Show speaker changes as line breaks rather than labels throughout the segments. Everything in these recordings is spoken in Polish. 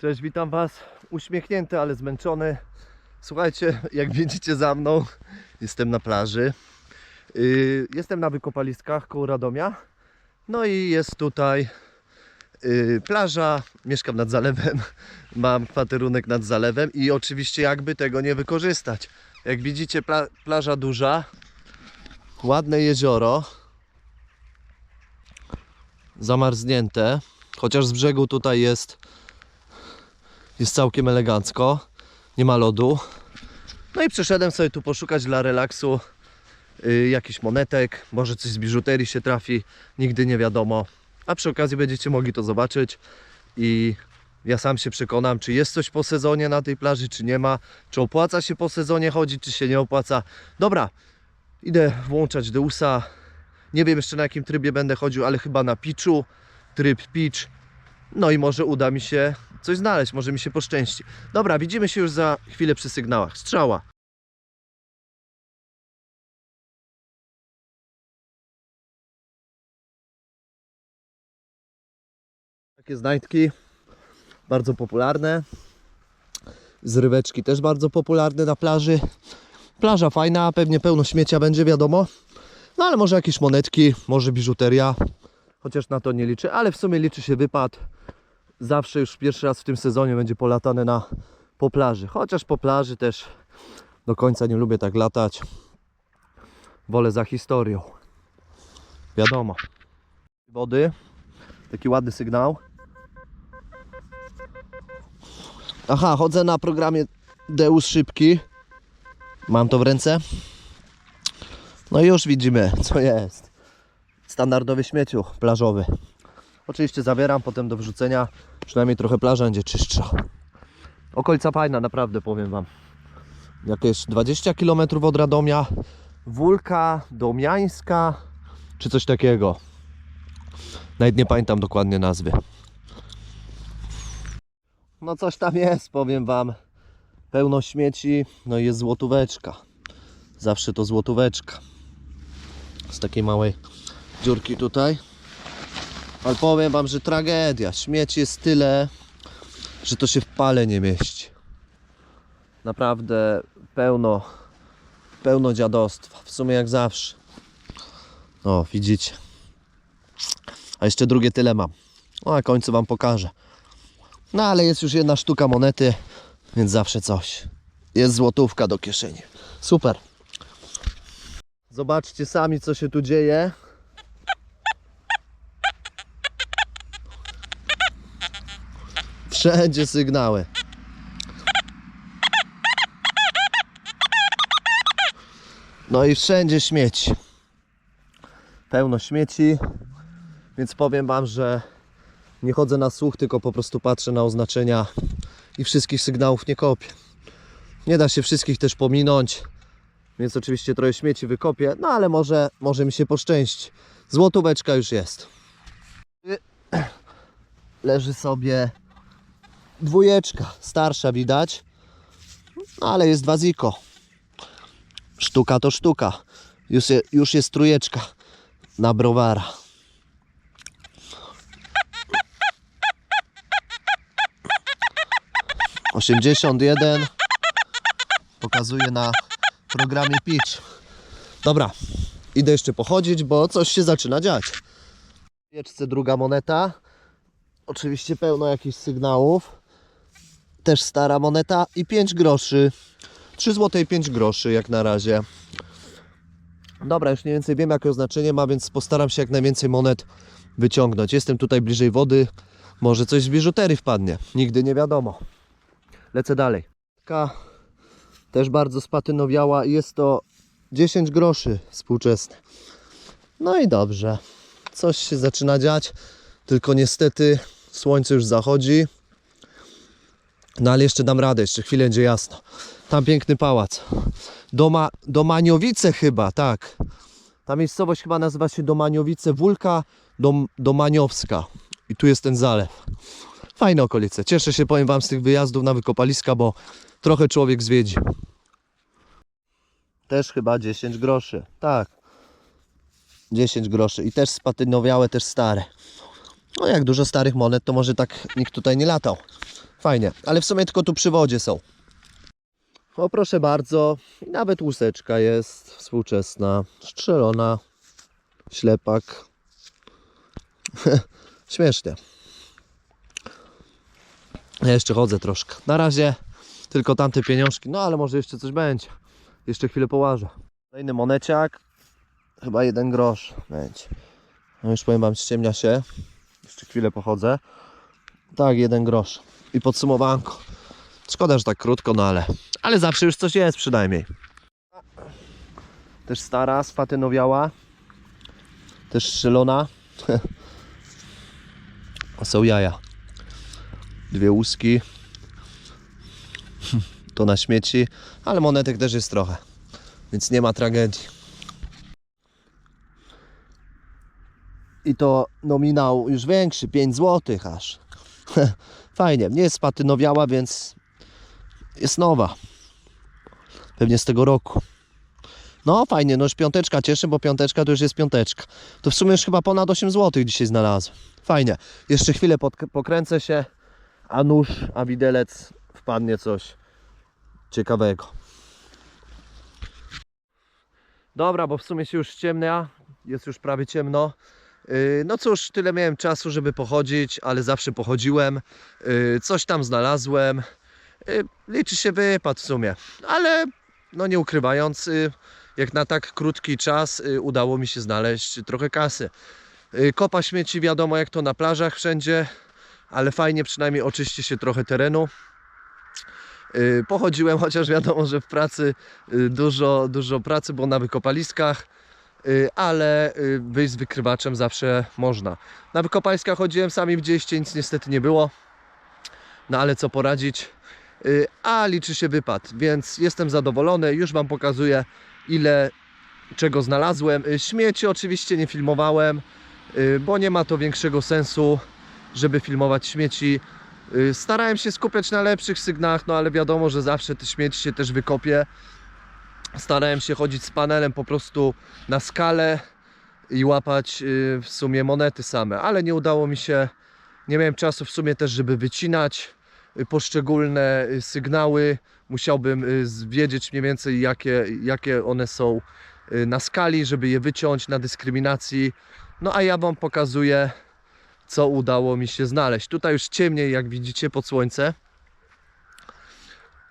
Cześć, witam Was. Uśmiechnięty, ale zmęczony. Słuchajcie, jak widzicie za mną, jestem na plaży. Yy, jestem na wykopaliskach koło Radomia. No i jest tutaj yy, plaża. Mieszkam nad zalewem. Mam kwaterunek nad zalewem i oczywiście jakby tego nie wykorzystać. Jak widzicie, pla plaża duża. Ładne jezioro. Zamarznięte. Chociaż z brzegu tutaj jest jest całkiem elegancko. Nie ma lodu. No i przyszedłem sobie tu poszukać dla relaksu y, jakichś monetek. Może coś z biżuterii się trafi. Nigdy nie wiadomo. A przy okazji będziecie mogli to zobaczyć. I ja sam się przekonam, czy jest coś po sezonie na tej plaży, czy nie ma. Czy opłaca się po sezonie chodzić, czy się nie opłaca. Dobra, idę włączać Deusa. Nie wiem jeszcze na jakim trybie będę chodził, ale chyba na pitchu. Tryb pitch. No i może uda mi się coś znaleźć, może mi się poszczęści. Dobra, widzimy się już za chwilę przy sygnałach. Strzała. Takie znajdki, bardzo popularne. Zryweczki też bardzo popularne na plaży. Plaża fajna, pewnie pełno śmiecia będzie, wiadomo. No ale może jakieś monetki, może biżuteria. Chociaż na to nie liczę, ale w sumie liczy się wypad zawsze już pierwszy raz w tym sezonie będzie polatane na, po plaży. Chociaż po plaży też do końca nie lubię tak latać. Wolę za historią. Wiadomo. Wody. Taki ładny sygnał. Aha, chodzę na programie Deus Szybki. Mam to w ręce. No i już widzimy, co jest. Standardowy śmieciu plażowy. Oczywiście zabieram potem do wrzucenia. Przynajmniej trochę plaża będzie czystsza. Okolica fajna, naprawdę powiem Wam. Jakieś 20 km od Radomia. Wólka Domiańska, czy coś takiego. Nawet nie pamiętam dokładnie nazwy. No coś tam jest, powiem Wam. Pełno śmieci, no i jest złotóweczka. Zawsze to złotóweczka. Z takiej małej dziurki tutaj. Ale powiem wam, że tragedia. Śmieci jest tyle, że to się w pale nie mieści. Naprawdę pełno, pełno dziadostwa. W sumie jak zawsze. O, widzicie. A jeszcze drugie tyle mam. No, na końcu wam pokażę. No, ale jest już jedna sztuka monety, więc zawsze coś. Jest złotówka do kieszeni. Super. Zobaczcie sami, co się tu dzieje. Wszędzie sygnały. No i wszędzie śmieci. Pełno śmieci. Więc powiem Wam, że nie chodzę na słuch, tylko po prostu patrzę na oznaczenia i wszystkich sygnałów nie kopię. Nie da się wszystkich też pominąć, więc oczywiście trochę śmieci wykopię, no ale może, może mi się poszczęści. Złotóweczka już jest. Leży sobie dwójeczka, starsza widać, no, ale jest waziko. Sztuka to sztuka. Już, je, już jest trójeczka na browara. Osiemdziesiąt jeden pokazuje na programie Pitch. Dobra, idę jeszcze pochodzić, bo coś się zaczyna dziać. Wieczce druga moneta. Oczywiście pełno jakichś sygnałów też stara moneta i 5 groszy. 3 zł i 5 groszy jak na razie. Dobra, już mniej więcej wiem jakie oznaczenie ma, więc postaram się jak najwięcej monet wyciągnąć. Jestem tutaj bliżej wody, może coś z biżuterii wpadnie. Nigdy nie wiadomo. Lecę dalej. Taka też bardzo spatynowiała i jest to 10 groszy współczesne. No i dobrze. Coś się zaczyna dziać, tylko niestety słońce już zachodzi. No ale jeszcze dam radę, jeszcze chwilę będzie jasno. Tam piękny pałac. Doma, Domaniowice chyba, tak. Ta miejscowość chyba nazywa się Domaniowice Wólka Dom, Domaniowska. I tu jest ten zalew. Fajne okolice. Cieszę się, powiem Wam, z tych wyjazdów na wykopaliska, bo trochę człowiek zwiedzi. Też chyba 10 groszy. Tak. 10 groszy. I też spatynowiałe, też stare. No jak dużo starych monet, to może tak nikt tutaj nie latał. Fajnie, ale w sumie tylko tu przy wodzie są. O proszę bardzo, i nawet łuseczka jest współczesna, strzelona, ślepak. Śmiesznie. Ja jeszcze chodzę troszkę. Na razie tylko tamte pieniążki, no ale może jeszcze coś będzie. Jeszcze chwilę połażę. Kolejny moneciak, chyba jeden grosz będzie. No już powiem wam, ściemnia się. Jeszcze chwilę pochodzę. Tak, jeden grosz. I podsumowanko. Szkoda, że tak krótko, no ale, ale zawsze już coś jest przynajmniej. Też stara, spatynowiała. Też strzelona. Są jaja. Dwie łuski. To na śmieci, ale monetek też jest trochę. Więc nie ma tragedii. I to nominał już większy, 5 zł aż. Fajnie, nie jest spatynowiała, więc jest nowa. Pewnie z tego roku. No fajnie, no już piąteczka cieszy, bo piąteczka to już jest piąteczka. To w sumie już chyba ponad 8 zł dzisiaj znalazłem. Fajnie. Jeszcze chwilę pod, pokręcę się, a nóż, a widelec wpadnie coś ciekawego. Dobra, bo w sumie się już ściemnia, jest już prawie ciemno. Yy, No cóż, tyle miałem czasu, żeby pochodzić, ale zawsze pochodziłem. Yy, Coś tam znalazłem. Yy, Liczy się wypad w sumie, ale no nie ukrywając, jak na tak krótki czas udało mi się znaleźć trochę kasy. Kopa śmieci wiadomo jak to na plażach wszędzie, ale fajnie przynajmniej oczyści się trochę terenu. Pochodziłem, chociaż wiadomo, że w pracy dużo, dużo pracy było na wykopaliskach, ale yy, wyjść z wykrywaczem zawsze można. Na wykopaliskach chodziłem, sami widzieliście, nic niestety nie było. No ale co poradzić? Yy, A liczy się wypad, więc jestem zadowolony. Już Wam pokazuję, ile czego znalazłem. Śmieci oczywiście nie filmowałem, bo nie ma to większego sensu, żeby filmować śmieci. Starałem się skupiać na lepszych sygnałach, no ale wiadomo, że zawsze te śmieci się też wykopie. Starałem się chodzić z panelem po prostu na skalę i łapać yy, w sumie monety same, ale nie udało mi się. Nie miałem czasu w sumie też, żeby wycinać y, poszczególne y, sygnały. Musiałbym y, wiedzieć mniej więcej, jakie, jakie one są y, na skali, żeby je wyciąć na dyskryminacji. No a ja Wam pokazuję, co udało mi się znaleźć. Tutaj już ciemniej, jak widzicie, pod słońce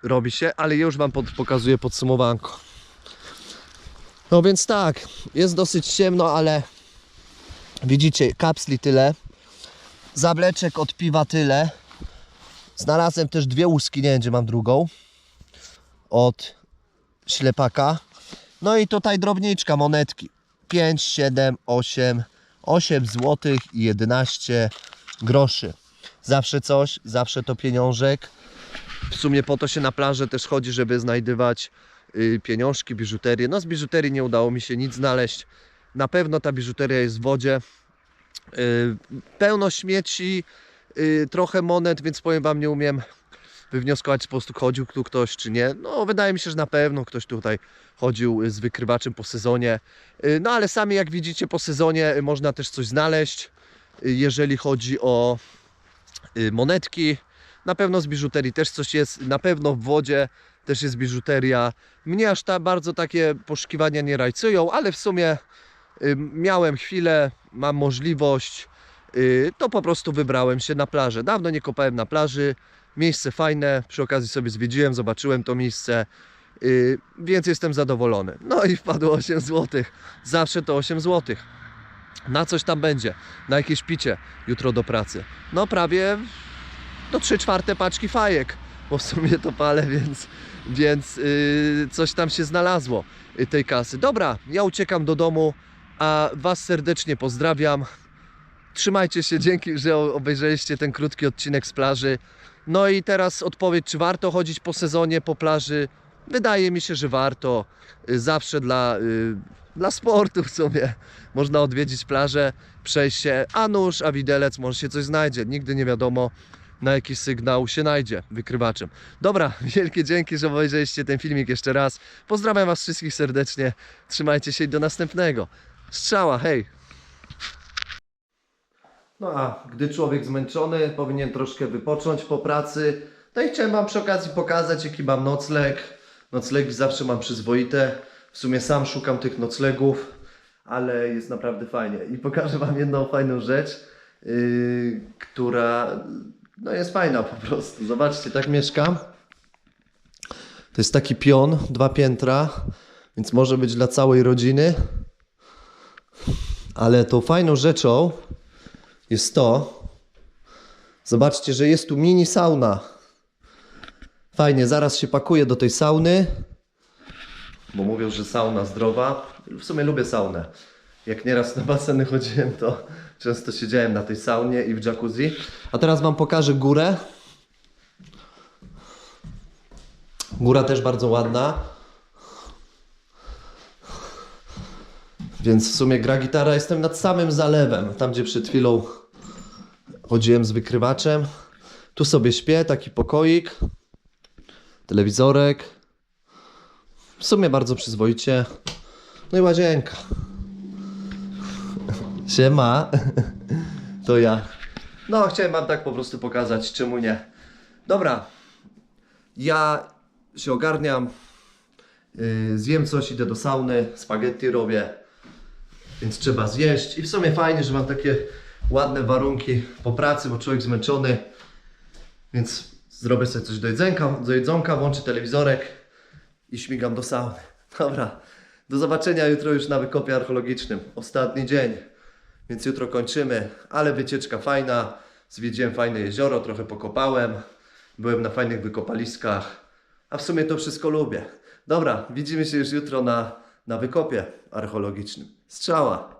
robi się, ale już Wam pokazuję podsumowanko. No więc tak, jest dosyć ciemno, ale widzicie, kapsli tyle, zableczek od piwa tyle. Znalazłem też dwie łuski, nie wiem gdzie mam drugą, od ślepaka. No i tutaj drobniczka, monetki. 5, 7, 8, 8 zł i 11 groszy. Zawsze coś, zawsze to pieniążek. W sumie po to się na plażę też chodzi, żeby znajdywać pieniążki, biżuterię. No z biżuterii nie udało mi się nic znaleźć. Na pewno ta biżuteria jest w wodzie. Y, Pełno śmieci, y, trochę monet, więc powiem Wam, nie umiem wywnioskować, czy po prostu chodził tu ktoś, czy nie. No wydaje mi się, że na pewno ktoś tutaj chodził y, z wykrywaczem po sezonie. Y, No ale sami jak widzicie po sezonie y, można też coś znaleźć, y, jeżeli chodzi o y, monetki. Na pewno z biżuterii też coś jest, na pewno w wodzie też jest biżuteria. Mnie aż ta bardzo takie poszukiwania nie rajcują, ale w sumie y, miałem chwilę, mam możliwość, y, to po prostu wybrałem się na plażę. Dawno nie kopałem na plaży, miejsce fajne, przy okazji sobie zwiedziłem, zobaczyłem to miejsce, y, więc jestem zadowolony. No i wpadło 8 zł, zawsze to 8 zł. Na coś tam będzie, na jakieś picie jutro do pracy. No prawie do 3 czwarte paczki fajek, bo w sumie to palę, więc, więc yy, coś tam się znalazło yy, tej kasy. Dobra, ja uciekam do domu, a Was serdecznie pozdrawiam. Trzymajcie się, dzięki, że obejrzeliście ten krótki odcinek z plaży. No i teraz odpowiedź, czy warto chodzić po sezonie po plaży? Wydaje mi się, że warto. Y, Zawsze dla, y, dla sportu w sumie można odwiedzić plażę, przejść się, a nóż, a widelec, może się coś znajdzie. Nigdy nie wiadomo, na jaki sygnał się najdzie wykrywaczem. Dobra, wielkie dzięki, że obejrzeliście ten filmik jeszcze raz. Pozdrawiam Was wszystkich serdecznie. Trzymajcie się i do następnego. Strzała, hej! No a gdy człowiek zmęczony, powinien troszkę wypocząć po pracy. No i chciałem Wam przy okazji pokazać, jaki mam nocleg. Noclegi zawsze mam przyzwoite. W sumie sam szukam tych noclegów, ale jest naprawdę fajnie. I pokażę Wam jedną fajną rzecz, yy, która no jest fajna po prostu. Zobaczcie, tak mieszkam. To jest taki pion, dwa piętra, więc może być dla całej rodziny. Ale tą fajną rzeczą jest to, zobaczcie, że jest tu mini sauna. Fajnie, zaraz się pakuję do tej sauny, bo mówią, że sauna zdrowa. W sumie lubię saunę. Jak nieraz na baseny chodziłem, to często siedziałem na tej saunie i w jacuzzi. A teraz Wam pokażę górę. Góra też bardzo ładna. Więc w sumie gra gitara. Jestem nad samym zalewem, tam gdzie przed chwilą chodziłem z wykrywaczem. Tu sobie śpię, taki pokoik, telewizorek. W sumie bardzo przyzwoicie. No i łazienka. Siema. To ja. No, chciałem wam tak po prostu pokazać, czemu nie. Dobra. Ja się ogarniam. Yy, zjem coś, idę do sauny, spaghetti robię. Więc trzeba zjeść. I w sumie fajnie, że mam takie ładne warunki po pracy, bo człowiek zmęczony. Więc zrobię sobie coś do jedzonka, do jedzonka włączę telewizorek i śmigam do sauny. Dobra. Do zobaczenia jutro już na wykopie archeologicznym. Ostatni dzień. Więc jutro kończymy, ale wycieczka fajna. Zwiedziłem fajne jezioro, trochę pokopałem. Byłem na fajnych wykopaliskach. A w sumie to wszystko lubię. Dobra, widzimy się już jutro na, na wykopie archeologicznym. Strzała!